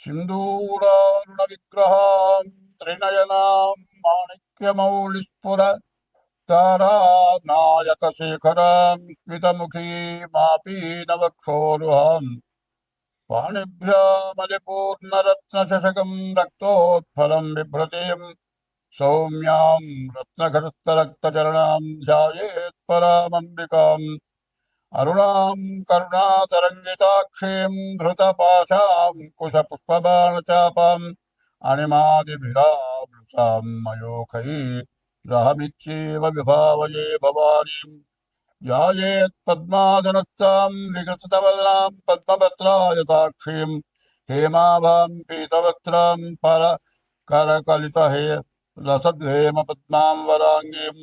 సింధూరారుణ విగ్రహాం త్రినయనాం మాణిక్యమౌళిస్ఫుర తారానాయక శేఖరాం స్మితముఖీ స్మితముఖీమాపీనవక్షోరుహాం పాణిభ్యామలిపూర్ణరత్నశకం రక్తోత్ఫలం బిభ్రతీం సౌమ్యాం రత్నఘటస్థరక్తచరణాం ధ్యాయేత్పరామంబికాం अरुणाम् करुणातरङ्गिताक्षीम् धृतपाशाम् कुशपुष्पबाणचापाम् अणिमादिभिरावृताम् मयोखैरहमित्येव विभावये भवानीम् यायेत्पद्मासनक्ताम् विकृतवदनाम् पद्मपत्रायताक्षीम् हेमाभाम् पीतवस्त्राम् पर करकलितहे रसद्वेम वराङ्गीम्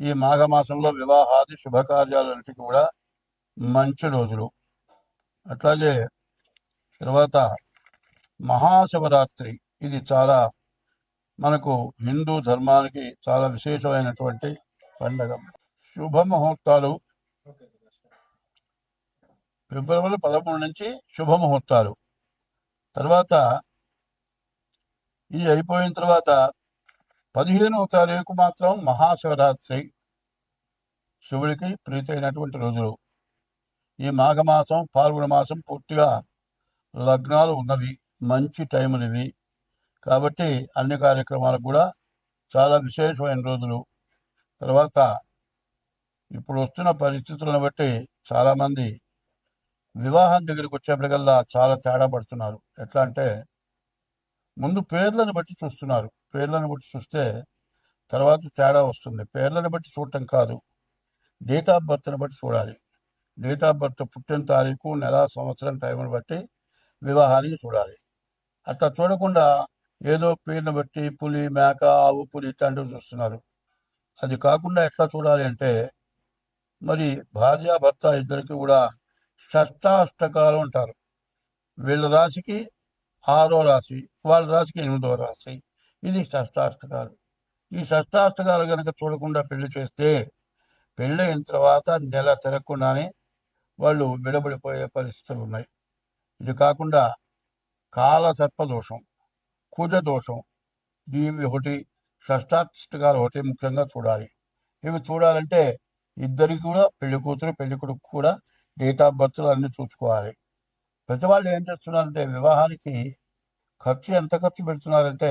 ఈ మాఘమాసంలో వివాహాది శుభకార్యాలన్నిటి కూడా మంచి రోజులు. అట్లాగే తర్వాత మహాశివరాత్రి. ఇది చాలా మనకు హిందూ ధర్మానికి చాలా విశేషమైనటువంటి పండగ. శుభ ముహూర్తాలు ఫిబ్రవరి పదమూడు నుంచి శుభ ముహూర్తాలు తర్వాత ఇది అయిపోయిన తర్వాత పదిహేనవ తారీఖు మాత్రం మహాశివరాత్రి శివుడికి ప్రీతైనటువంటి రోజులు. ఈ మాఘమాసం పాల్గొన మాసం పూర్తిగా లగ్నాలు ఉన్నవి. మంచి టైములు ఇవి. కాబట్టి అన్ని కార్యక్రమాలకు కూడా చాలా విశేషమైన రోజులు. తర్వాత ఇప్పుడు వస్తున్న పరిస్థితులను బట్టి చాలామంది వివాహం దగ్గరికి వచ్చేప్పటికల్లా చాలా తేడా పడుతున్నారు. ఎట్లా అంటే ముందు పేర్లను బట్టి చూస్తున్నారు. పేర్లను బట్టి చూస్తే తర్వాత తేడా వస్తుంది. పేర్లను బట్టి చూడటం కాదు. డేట్ ఆఫ్ బర్త్ని బట్టి చూడాలి. డేట్ ఆఫ్ బర్త్ పుట్టిన తారీఖు నెల సంవత్సరం టైంని బట్టి వివాహానికి చూడాలి. అట్లా చూడకుండా ఏదో పేరును బట్టి పులి మేక ఆవు పులి ఇట్లాంటివి చూస్తున్నారు. అది కాకుండా ఎట్లా చూడాలి అంటే మరి భార్య భర్త ఇద్దరికి కూడా షష్టాష్టకాలు ఉంటారు వీళ్ళ రాశికి ఆరో రాశి వాళ్ళ రాశికి ఎనిమిదో రాశి. ఇది షష్టాష్టకాలు. ఈ షష్టాష్టకాలు కనుక చూడకుండా పెళ్ళి చేస్తే పెళ్ళి అయిన తర్వాత నెల తిరగకుండానే వాళ్ళు విడబడిపోయే పరిస్థితులు ఉన్నాయి. ఇది కాకుండా కాల సర్పదోషం కుజ దోషం ఇవి ఒకటి షష్టాష్టకాలు ఒకటి ముఖ్యంగా చూడాలి. ఇవి చూడాలంటే ఇద్దరికి కూడా పెళ్ళి కూతురు పెళ్ళి కొడుకు కూడా డేట్ ఆఫ్ బర్త్లు అన్నీ చూసుకోవాలి. ప్రతి వాళ్ళు ఏం చేస్తున్నారంటే వివాహానికి ఖర్చు ఎంత ఖర్చు పెడుతున్నారంటే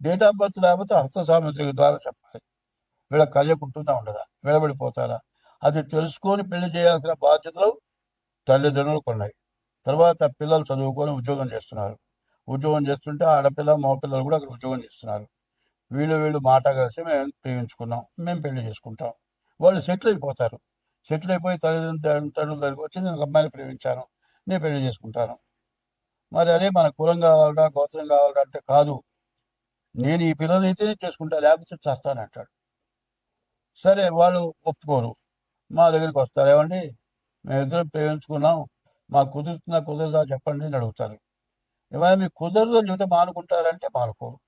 డేట్ ఆఫ్ బర్త్ లేకపోతే హస్త సామగ్రి ద్వారా చెప్పాలి. వీళ్ళ కళ్యకుంటుందా ఉండదా? విడబడిపోతారా? అది తెలుసుకొని పెళ్ళి చేయాల్సిన బాధ్యతలు తల్లిదండ్రులకు ఉన్నాయి తర్వాత పిల్లలు చదువుకొని ఉద్యోగం చేస్తున్నారు. ఉద్యోగం చేస్తుంటే ఆడపిల్ల మగపిల్లలు కూడా అక్కడ ఉద్యోగం చేస్తున్నారు. వీళ్ళు వీళ్ళు మాట కలిసి మేము ప్రేమించుకున్నాం. మేము పెళ్ళి చేసుకుంటాం. వాళ్ళు సెటిల్ అయిపోతారు. సెటిల్ అయిపోయి తల్లిదండ్రుల తండ్రుల దగ్గరికి వచ్చి నేను ఒక అమ్మాయిని ప్రేమించాను. నేను పెళ్ళి చేసుకుంటాను. మరి అదే మన కులం కావాలరా గోత్రం కావాలరా అంటే కాదు. నేను ఈ పిల్లలు అయితేనే చేసుకుంటా లేకపోతే చేస్తానంటాడు సరే వాళ్ళు ఒప్పుకోరు. మా దగ్గరికి వస్తారు. ఏమండి? మేమిద్దరం ప్రేమించుకున్నాం. మాకు కుదురుతుందా కుదరదా చెప్పండి అని అడుగుతారు. ఇవాళ మీకు కుదరదు అని చెబితే మానుకుంటారంటే మానుకోరు.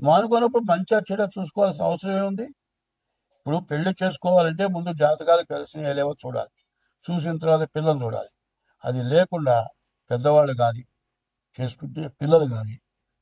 మానుకున్నప్పుడు మంచిగా చెడ చూసుకోవాల్సిన అవసరం ఏముంది? ఇప్పుడు పెళ్ళి చేసుకోవాలంటే ముందు జాతకాలు కలిసి లేవో చూడాలి. చూసిన తర్వాత పిల్లలు చూడాలి. అది లేకుండా పెద్దవాళ్ళు కానీ చేసుకుంటే పిల్లలు కానీ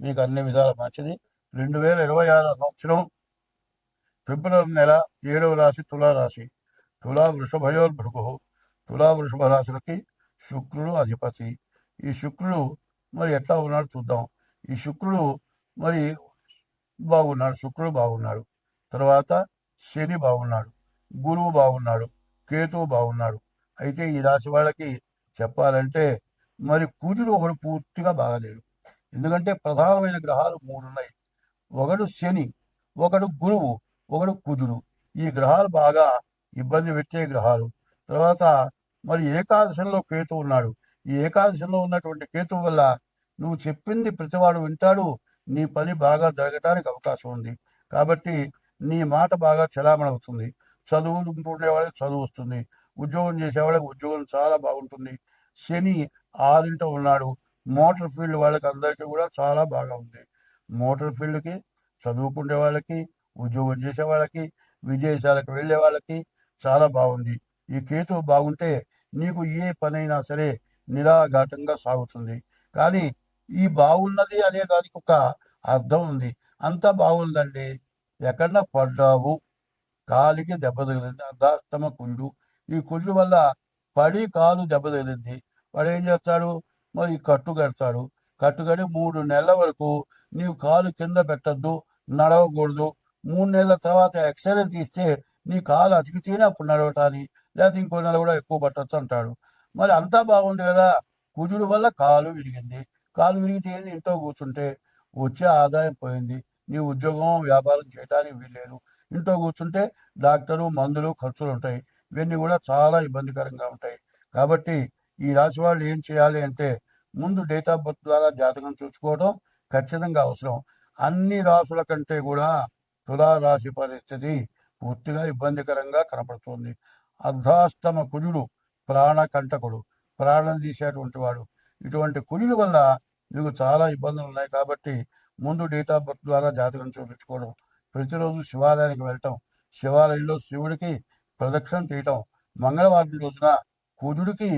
మీకు అన్ని విధాల మంచిది. రెండు వేల ఇరవై ఆరు సంవత్సరం ఫిబ్రవరి నెల ఏడవ రాశి తులారాశి. తులా వృషభయోర్భృగు తులా వృషభ రాశులకి శుక్రుడు అధిపతి. ఈ శుక్రుడు మరి ఎట్లా ఉన్నాడు చూద్దాం. ఈ శుక్రుడు మరి బాగున్నాడు శుక్రుడు బాగున్నాడు. తర్వాత శని బాగున్నాడు గురువు బాగున్నాడు కేతువు బాగున్నాడు. అయితే ఈ రాశి వాళ్ళకి చెప్పాలంటే మరి కూతురు ఒకడు పూర్తిగా బాగలేడు. ఎందుకంటే ప్రధానమైన గ్రహాలు మూడు ఉన్నాయి ఒకడు శని ఒకడు గురువు ఒకడు కుజుడు. ఈ గ్రహాలు బాగా ఇబ్బంది పెట్టే గ్రహాలు. తర్వాత మరి ఏకాదశంలో కేతు ఉన్నాడు. ఈ ఏకాదశంలో ఉన్నటువంటి కేతు వల్ల నువ్వు చెప్పింది ప్రతివాడు వింటాడు. నీ పని బాగా జరగటానికి అవకాశం ఉంది. కాబట్టి నీ మాట బాగా చలామణి అవుతుంది. చదువుకుంటుండే వాళ్ళకి చదువు వస్తుంది. ఉద్యోగం చేసేవాళ్ళకి ఉద్యోగం చాలా బాగుంటుంది. శని ఆరింట ఉన్నాడు. మోటార్ ఫీల్డ్ వాళ్ళకి అందరికీ కూడా చాలా బాగా ఉంది మోటార్ ఫీల్డ్కి చదువుకునే వాళ్ళకి ఉద్యోగం చేసే వాళ్ళకి విదేశాలకు వెళ్ళే వాళ్ళకి చాలా బాగుంది. ఈ కేసు బాగుంటే నీకు ఏ పనైనా సరే నిరాఘాటంగా సాగుతుంది. కానీ ఈ బాగున్నది అనే దానికి ఒక అర్థం ఉంది. అంత బాగుందండి ఎక్కడన్నా పడ్డావు? కాలికి దెబ్బ తగిలింది అర్ధాస్తమ కుండు ఈ కుండు వల్ల పడి కాలు దెబ్బ తగిలింది. వాడు ఏం చేస్తాడు? మరి కట్టు కడతాడు. కట్టు మూడు నెలల వరకు నీవు కాలు కింద పెట్టద్దు నడవకూడదు. మూడు నెలల తర్వాత ఎక్స్రే తీస్తే నీ కాలు అతికితేనే అప్పుడు నడవటాని లేకపోతే ఇంకో నెల కూడా ఎక్కువ పట్టచ్చు అంటాడు. మరి అంతా బాగుంది కదా. కుజుడు వల్ల కాలు విరిగింది. కాలు విరిగితే ఏంది? ఇంట్లో కూర్చుంటే వచ్చే ఆదాయం పోయింది. నీ ఉద్యోగం వ్యాపారం చేయడానికి వీల్లేదు. ఇంట్లో కూర్చుంటే డాక్టరు మందులు ఖర్చులు ఉంటాయి. ఇవన్నీ కూడా చాలా ఇబ్బందికరంగా ఉంటాయి. కాబట్టి ఈ రాశి వాళ్ళు ఏం చేయాలి అంటే ముందు డేట్ ఆఫ్ బర్త్ ద్వారా జాతకం చూసుకోవడం ఖచ్చితంగా అవసరం. అన్ని రాసుల కంటే కూడా తులారాశి పరిస్థితి పూర్తిగా ఇబ్బందికరంగా కనపడుతుంది. అర్ధాష్టమ కుజుడు ప్రాణకంటకుడు ప్రాణం తీసేటువంటి వాడు. ఇటువంటి కుజుడు వల్ల మీకు చాలా ఇబ్బందులు ఉన్నాయి కాబట్టి ముందు డేట్ ఆఫ్ బర్త్ ద్వారా జాతకం చూపించుకోవడం. ప్రతిరోజు శివాలయానికి వెళ్ళటం శివాలయంలో శివుడికి ప్రదక్షిణ తీయటం. మంగళవారం రోజున కుజుడికి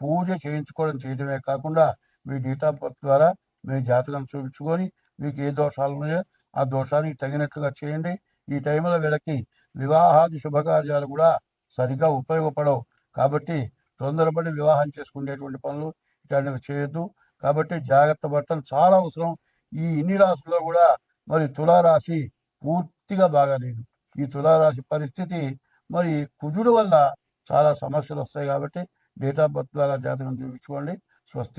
పూజ చేయించుకోవడం చేయడమే కాకుండా మీ డేట్ ద్వారా మీ జాతకం చూపించుకొని మీకు ఏ దోషాలు ఉన్నాయో ఆ దోషానికి తగినట్లుగా చేయండి. ఈ టైంలో వీళ్ళకి వివాహాది శుభకార్యాలు కూడా సరిగ్గా ఉపయోగపడవు. కాబట్టి తొందరపడి వివాహం చేసుకునేటువంటి పనులు ఇట్లాంటివి చేయొద్దు. కాబట్టి జాగ్రత్త పడటం చాలా అవసరం. ఈ ఇన్ని రాశుల్లో కూడా మరి తులారాశి పూర్తిగా బాగాలేదు. ఈ తులారాశి పరిస్థితి మరి కుజుడు వల్ల చాలా సమస్యలు వస్తాయి కాబట్టి డేట్ ఆఫ్ బర్త్ ద్వారా జాతకం చూపించుకోండి. స్వస్తి